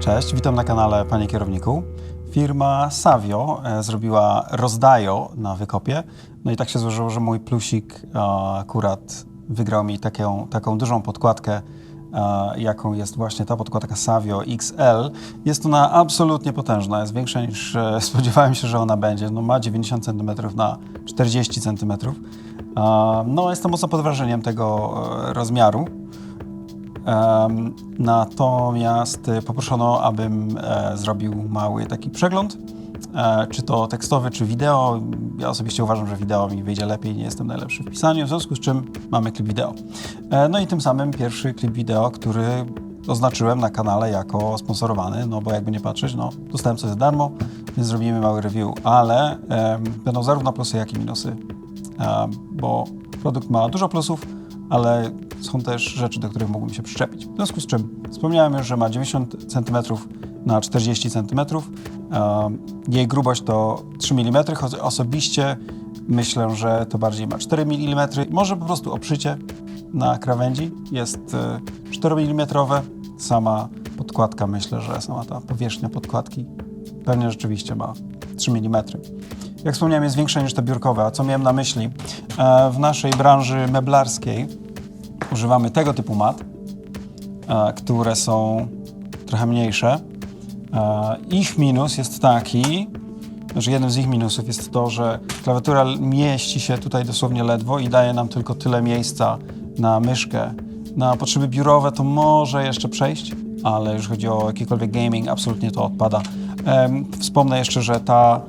Cześć, witam na kanale Panie Kierowniku. Firma Savio e, zrobiła rozdajo na wykopie. No i tak się złożyło, że mój plusik e, akurat wygrał mi taką, taką dużą podkładkę, e, jaką jest właśnie ta podkładka Savio XL. Jest ona absolutnie potężna, jest większa niż spodziewałem się, że ona będzie. No, ma 90 cm na 40 cm. No, jestem mocno pod wrażeniem tego rozmiaru. Natomiast e, poproszono, abym e, zrobił mały taki przegląd, e, czy to tekstowy, czy wideo. Ja osobiście uważam, że wideo mi wyjdzie lepiej, nie jestem najlepszy w pisaniu, w związku z czym mamy klip wideo. No i tym samym pierwszy klip wideo, który oznaczyłem na kanale jako sponsorowany, no bo jakby nie patrzeć, no dostałem coś za darmo, więc zrobimy mały review, ale będą zarówno plusy, jak i minusy, bo produkt ma dużo plusów, ale są też rzeczy, do których mógłbym się przyczepić. W związku z czym wspomniałem już, że ma 90 cm na 40 cm. Jej grubość to 3 mm. Osobiście myślę, że to bardziej ma 4 mm. Może po prostu obszycie na krawędzi jest e, 4 mm. Sama podkładka, myślę, że sama ta powierzchnia podkładki pewnie rzeczywiście ma 3 mm. Jak wspomniałem, jest większa niż te biurkowe. A co miałem na myśli? E, W naszej branży meblarskiej używamy tego typu mat, e, które są trochę mniejsze. E, Ich minus jest taki, że jednym z ich minusów jest to, że klawiatura mieści się tutaj dosłownie ledwo i daje nam tylko tyle miejsca na myszkę. Na potrzeby biurowe to może jeszcze przejść, ale już chodzi o jakikolwiek gaming, absolutnie to odpada. Wspomnę jeszcze, że ta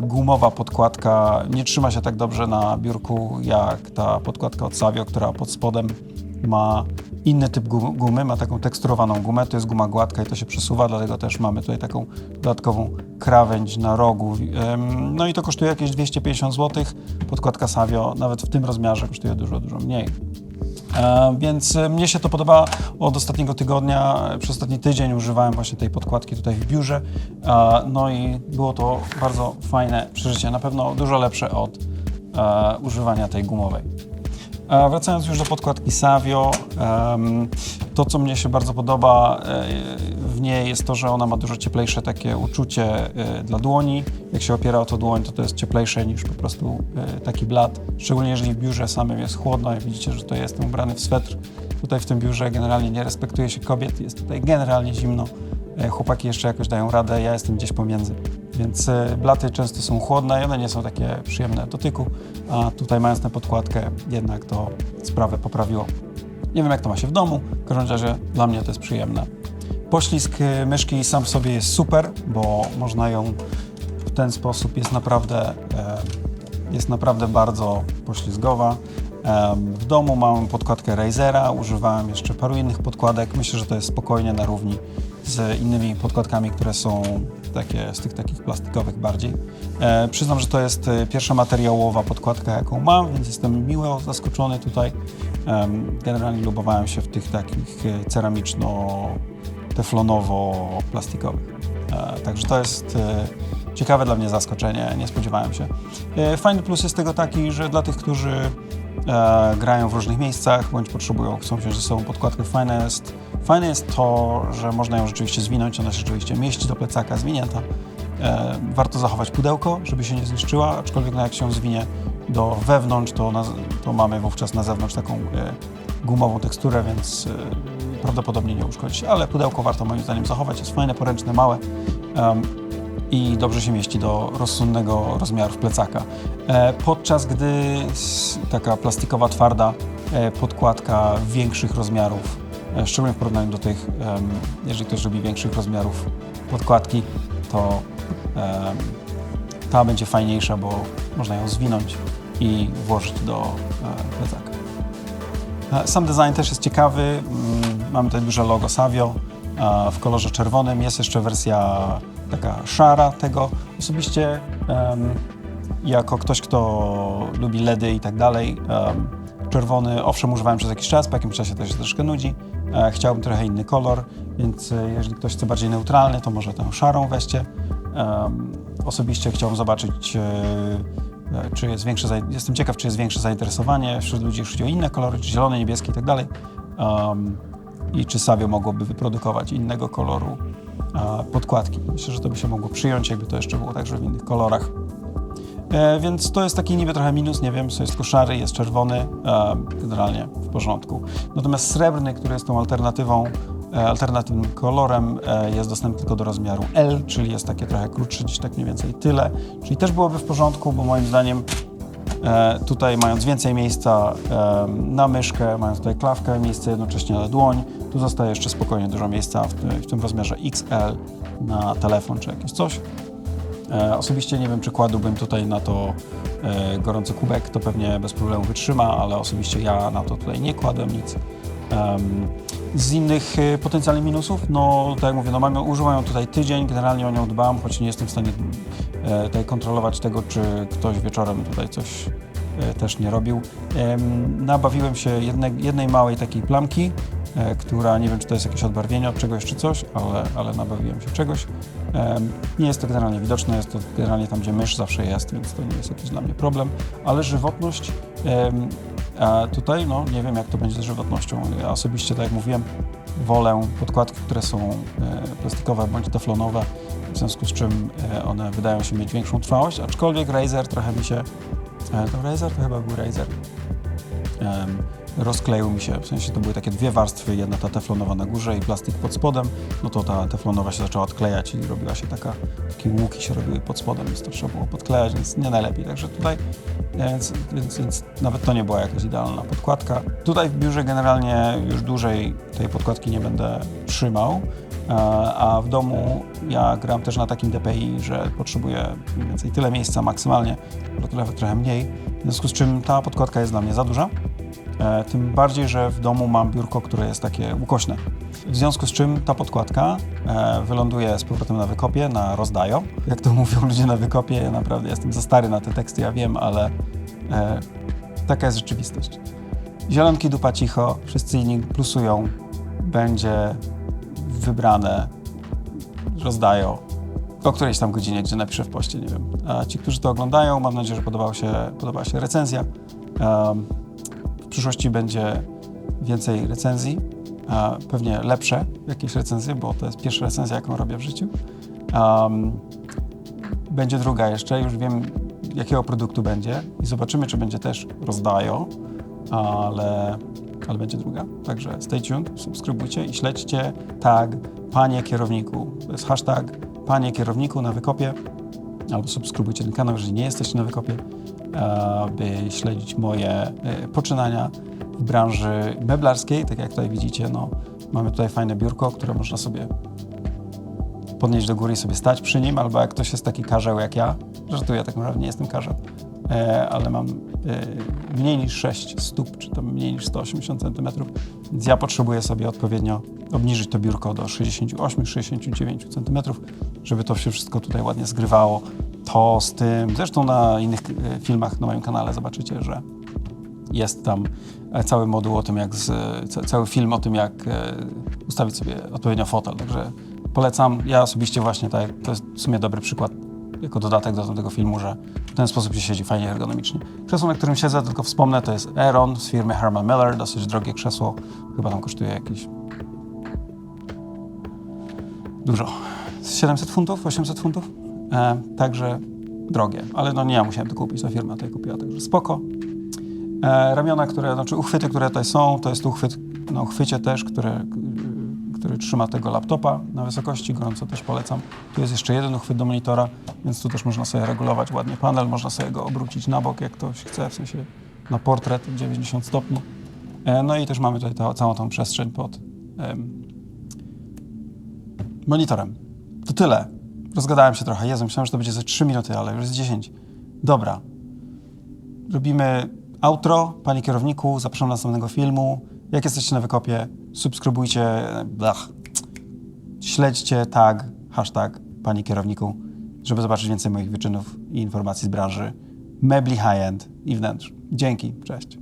gumowa podkładka nie trzyma się tak dobrze na biurku jak ta podkładka od Savio, która pod spodem ma inny typ gu- gumy, ma taką teksturowaną gumę, to jest guma gładka i to się przesuwa, dlatego też mamy tutaj taką dodatkową krawędź na rogu. No i to kosztuje jakieś 250 zł. Podkładka Savio nawet w tym rozmiarze kosztuje dużo, dużo mniej. E, Więc e, mnie się to podoba od ostatniego tygodnia. E, Przez ostatni tydzień używałem właśnie tej podkładki tutaj w biurze. No i było to bardzo fajne przeżycie. Na pewno dużo lepsze od używania tej gumowej. Wracając już do podkładki Savio, to co mnie się bardzo podoba e, w niej jest to, że ona ma dużo cieplejsze takie uczucie e, dla dłoni. Jak się opiera o to dłoń, to to jest cieplejsze niż po prostu e, taki blat. Szczególnie jeżeli w biurze samym jest chłodno, jak widzicie, że to jestem ubrany w swetr. Tutaj w tym biurze generalnie nie respektuje się kobiet, jest tutaj generalnie zimno. Chłopaki jeszcze jakoś dają radę, ja jestem gdzieś pomiędzy. Więc blaty często są chłodne i one nie są takie przyjemne w dotyku, a tutaj mając tę podkładkę jednak to sprawę poprawiło. Nie wiem jak to ma się w domu, w każdym razie dla mnie to jest przyjemne. Poślizg e, myszki sam w sobie jest super, bo można ją w ten sposób jest naprawdę, e, jest naprawdę bardzo poślizgowa. W domu mam podkładkę Razera, używałem jeszcze paru innych podkładek. Myślę, że to jest spokojnie na równi z innymi podkładkami, które są takie, z tych takich plastikowych bardziej. E, przyznam, że to jest e, pierwsza materiałowa podkładka, jaką mam, więc jestem miło zaskoczony tutaj. Em, generalnie lubowałem się w tych takich e, ceramiczno-teflonowo-plastikowych. E, także to jest e, ciekawe dla mnie zaskoczenie, nie spodziewałem się. E, fajny plus jest tego taki, że dla tych, którzy e, grają w różnych miejscach, bądź potrzebują, chcą wziąć ze sobą podkładkę, fajne jest, fajne jest to, że można ją rzeczywiście zwinąć, ona się rzeczywiście mieści do plecaka, zwinięta. E, warto zachować pudełko, żeby się nie zniszczyła, aczkolwiek no, jak się zwinie do wewnątrz, to, na, to mamy wówczas na zewnątrz taką e, gumową teksturę, więc e, prawdopodobnie nie uszkodzi ale pudełko warto moim zdaniem zachować, jest fajne, poręczne, małe. I dobrze się mieści do rozsądnego rozmiarów plecaka. E, podczas gdy taka plastikowa, twarda e, podkładka większych rozmiarów, e, szczególnie w porównaniu do tych, jeżeli ktoś robi większych rozmiarów podkładki, to ta będzie fajniejsza, bo można ją zwinąć i włożyć do plecaka. Sam design też jest ciekawy. Mm, Mamy tutaj duże logo Savio w kolorze czerwonym. Jest jeszcze wersja taka szara tego. Osobiście em, jako ktoś, kto lubi LEDy i tak dalej, em, czerwony owszem używałem przez jakiś czas, po jakimś czasie też się troszkę nudzi. E, Chciałbym trochę inny kolor, więc e, jeżeli ktoś chce bardziej neutralny, to może tę szarą weźcie. Em, Osobiście chciałbym zobaczyć e, E, czy jest większe, jestem ciekaw, czy jest większe zainteresowanie wśród ludzi, jeśli chodzi o inne kolory, czy zielony, niebieski i tak dalej. Um, i czy Savio mogłoby wyprodukować innego koloru podkładki. Myślę, że to by się mogło przyjąć, jakby to jeszcze było także w innych kolorach. E, więc to jest taki niby trochę minus, nie wiem, jest tylko szary, jest czerwony, e, generalnie w porządku. Natomiast srebrny, który jest tą alternatywą, e, alternatywnym kolorem, e, jest dostępny tylko do rozmiaru L, czyli jest takie trochę krótsze, gdzieś tak mniej więcej tyle. Czyli też byłoby w porządku, bo moim zdaniem e, tutaj mając więcej miejsca e, na myszkę, mając tutaj klawkę, miejsce jednocześnie na dłoń, tu zostaje jeszcze spokojnie dużo miejsca w, w tym rozmiarze XL na telefon czy jakieś coś. E, Osobiście nie wiem, czy kładłbym tutaj na to e, gorący kubek, to pewnie bez problemu wytrzyma, ale osobiście ja na to tutaj nie kładłem nic. Em, z innych e, potencjalnych minusów, no tak jak mówię, no mamy, używam ją tutaj tydzień, generalnie o nią dbam, choć nie jestem w stanie e, tutaj kontrolować tego, czy ktoś wieczorem tutaj coś e, też nie robił. Em, nabawiłem się jedne, jednej małej takiej plamki, która nie wiem, czy to jest jakieś odbarwienie od czegoś czy coś, ale, ale nabawiłem się czegoś. Nie jest to generalnie widoczne, jest to generalnie tam, gdzie mysz zawsze jest, więc to nie jest jakiś dla mnie problem, ale żywotność tutaj, no nie wiem jak to będzie z żywotnością. Ja osobiście, tak jak mówiłem, wolę podkładki, które są e, plastikowe bądź teflonowe, w związku z czym e, one wydają się mieć większą trwałość, aczkolwiek Razer trochę mi się... E, to Razer? To chyba był Razer. Rozkleił mi się, w sensie to były takie dwie warstwy, jedna ta teflonowa na górze i plastik pod spodem, no to ta teflonowa się zaczęła odklejać i robiła się taka, takie łuki się robiły pod spodem, więc to trzeba było podklejać, więc nie najlepiej, także tutaj, e, więc, więc, więc nawet to nie była jakaś idealna podkładka. Tutaj w biurze generalnie już dłużej tej podkładki nie będę trzymał, e, a w domu ja gram też na takim DPI, że potrzebuję mniej więcej tyle miejsca maksymalnie, trochę, trochę mniej, w związku z czym ta podkładka jest dla mnie za duża. E, Tym bardziej, że w domu mam biurko, które jest takie ukośne. W związku z czym ta podkładka e, wyląduje z powrotem na wykopie, na rozdajo. Jak to mówią ludzie na wykopie, ja naprawdę jestem za stary na te teksty, ja wiem, ale e, taka jest rzeczywistość. Zielonki dupa cicho, wszyscy inni plusują, będzie wybrane, rozdają o którejś tam godzinie, gdzie napiszę w poście, nie wiem. A ci, którzy to oglądają, mam nadzieję, że podobała się, podobała się recenzja. W przyszłości będzie więcej recenzji, pewnie lepsze jakieś recenzje, bo to jest pierwsza recenzja, jaką robię w życiu. Będzie druga jeszcze, już wiem jakiego produktu będzie i zobaczymy, czy będzie też rozdają, ale, ale będzie druga. Także stay tuned, subskrybujcie i śledźcie tag Panie Kierowniku. To jest hashtag Panie Kierowniku na wykopie albo subskrybujcie ten kanał, jeżeli nie jesteście na wykopie, by śledzić moje e, poczynania w branży meblarskiej. Tak jak tutaj widzicie, no, mamy tutaj fajne biurko, które można sobie podnieść do góry i sobie stać przy nim, albo jak ktoś jest taki karzeł jak ja, żartuję, tak naprawdę nie jestem karzeł, e, ale mam e, mniej niż 6 stóp, czy to mniej niż 180 cm, więc ja potrzebuję sobie odpowiednio obniżyć to biurko do 68-69 cm, żeby to się wszystko tutaj ładnie zgrywało. To z tym, zresztą na innych e, filmach na moim kanale zobaczycie, że jest tam e, cały moduł o tym, jak z, ca- cały film o tym, jak e, ustawić sobie odpowiednio fotel. Także polecam. Ja osobiście właśnie tak, to jest w sumie dobry przykład jako dodatek do tego filmu, że w ten sposób się siedzi fajnie ergonomicznie. Krzesło, na którym siedzę, tylko wspomnę, to jest Aeron z firmy Herman Miller, dosyć drogie krzesło. Chyba tam kosztuje jakieś dużo. Z 700 funtów, 800 funtów. E, także drogie, ale no nie ja musiałem to kupić, ta firma to kupiła, także spoko. E, ramiona, które, znaczy uchwyty, które tutaj są, to jest uchwyt na uchwycie też, które, który trzyma tego laptopa na wysokości, gorąco też polecam. Tu jest jeszcze jeden uchwyt do monitora, więc tu też można sobie regulować ładnie panel, można sobie go obrócić na bok, jak ktoś chce, w sensie na portret 90 stopni. E, no i też mamy tutaj ta, całą tą przestrzeń pod em, monitorem. To tyle. Rozgadałem się trochę. Jezu, myślałem, że to będzie ze 3 minuty, ale już jest 10. Dobra. Robimy outro. Panie kierowniku, zapraszam do następnego filmu. Jak jesteście na wykopie, subskrybujcie, blach. śledźcie tag, hashtag Panie kierowniku, żeby zobaczyć więcej moich wyczynów i informacji z branży mebli high-end i wnętrz. Dzięki, cześć.